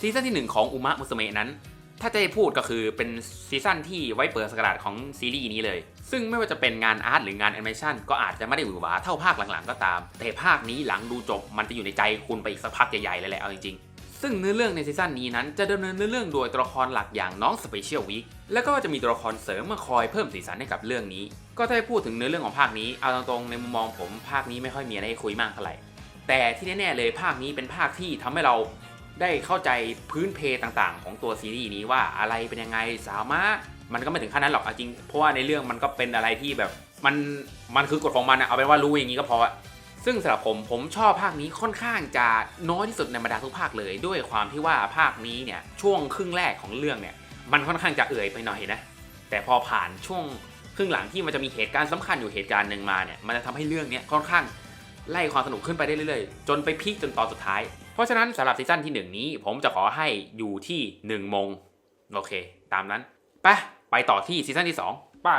ซีซั่นที่ 1 ของอุมะมุสเมะนั้น ถ้าจะพูดก็คือเป็นซีซั่นที่ไว้เปิดสกราดของซีรีส์นี้เลย ซึ่งไม่ว่าจะเป็นงานอาร์ตหรืองานแอนิเมชันก็อาจจะไม่ได้หวือหวาเท่าภาคหลังๆก็ตาม แต่ภาคนี้หลังดูจบมันจะอยู่ในใจคุณไปอีกสักพักใหญ่ๆเลยแหละเอาจริงๆซึ่งเนื้อเรื่องในซีซั่นนี้นั้นจะดำเนินเนื้อเรื่องโดยตัวละครหลักอย่างน้องสเปเชียลวีคแล้วก็จะมีตัวละครเสริมมาคอยเพิ่มสีสันให้กับเรื่องนี้ ก็ถ้าพูดถึงเนื้อเรื่องของภาคนี้เอาตรงๆในมุมมองผมภาคนี้ไม่ค่อยมีอะไรให้คุยมากเท่าไหร่แต่ที่แน่ๆเลยภาคนี้เป็นภาคที่ทำให้เรา ได้เข้าใจพื้นเพต่างๆ ของตัวซีรีส์นี้ว่าอะไรเป็นยังไงสามารถมันก็ไม่ถึงขั้นนั้นหรอกเอาจริง เพราะว่าในเรื่องมันก็เป็นอะไรที่แบบมันมันคือกฎของมันอะเอาเป็นว่ารู้อย่างนี้ก็พอซึ่งสำหรับผมผมชอบภาคนี้ค่อนข้างจะน้อยที่สุดในบรรดาทุกภาคเลย ด้วยความที่ว่าภาคนี้เนี่ยช่วงครึ่งแรกของเรื่องเนี่ยมันค่อนข้างจะเอื่อยไปหน่อยนะแต่พอผ่านช่วงครึ่งหลังที่มันจะมีเหตุการณ์สำคัญอยู่เหตุการณ์หนึ่งมาเนี่ยมันจะทำให้เรื่องเนี้ยค่อนข้างไล่ความสนุกขึ้นไปได้เรื่อยๆ จนไปพีคจนตอนสุดท้าย เพราะฉะนั้นสำหรับซีซั่นที่ 1 นี้ ผมจะขอให้อยู่ที่1มงโอเค ตามนั้น ไป ไปต่อที่ซีซั่นที่ 2 ไป